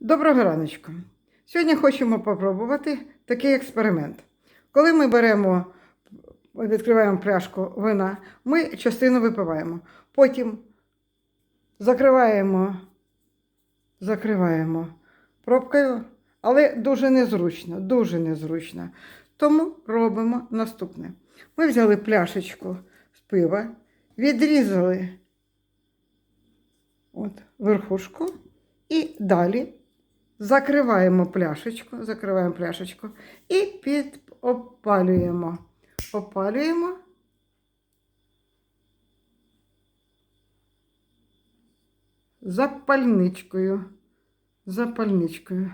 Доброго раночку. Сьогодні хочемо попробувати такий експеримент. Коли ми беремо, відкриваємо пляшку вина, ми частину випиваємо. Потім закриваємо, закриваємо пробкою, але дуже незручно, дуже незручно. Тому робимо наступне. Ми взяли пляшечку з пива, відрізали от, верхушку і далі закриваємо пляшечку, закриваємо пляшечку і підопалюємо. Опалюємо. Запальничкою. Запальничкою.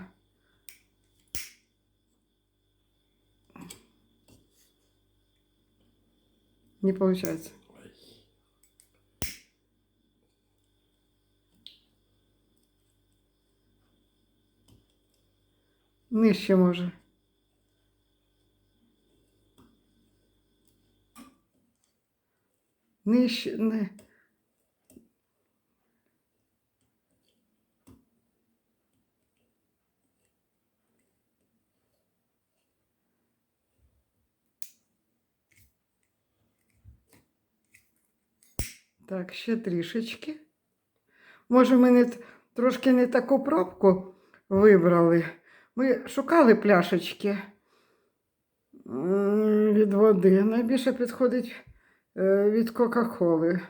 Не получается. Нижче може. Нижче, не. Так, ще трішечки. Може, ми не, трошки не таку пробку вибрали. Ми шукали пляшечки від води. Найбільше підходить е, від Кока-Коли.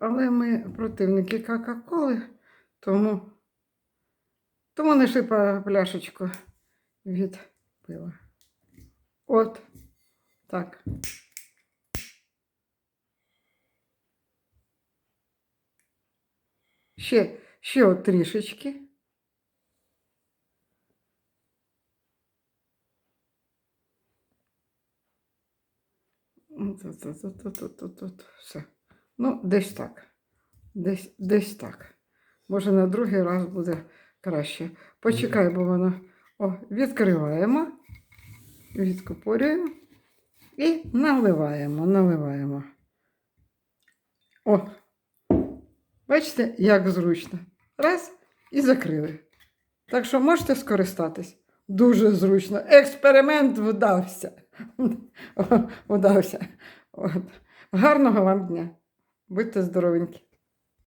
Але ми противники Кока-Коли, тому, тому знайшли па- пляшечку від пива. От так. Ще, ще от трішечки. От, от, от, от, от, от, от, от, Все. Ну, десь так. Десь, десь так. Може, на другий раз буде краще. Почекай, бо воно. О, відкриваємо, відкупорюємо і наливаємо, наливаємо. О, бачите, як зручно. Раз і закрили. Так що можете скористатись. Дуже зручно. Експеримент вдався. Вдався. От. Гарного вам дня. Будьте здоровенькі.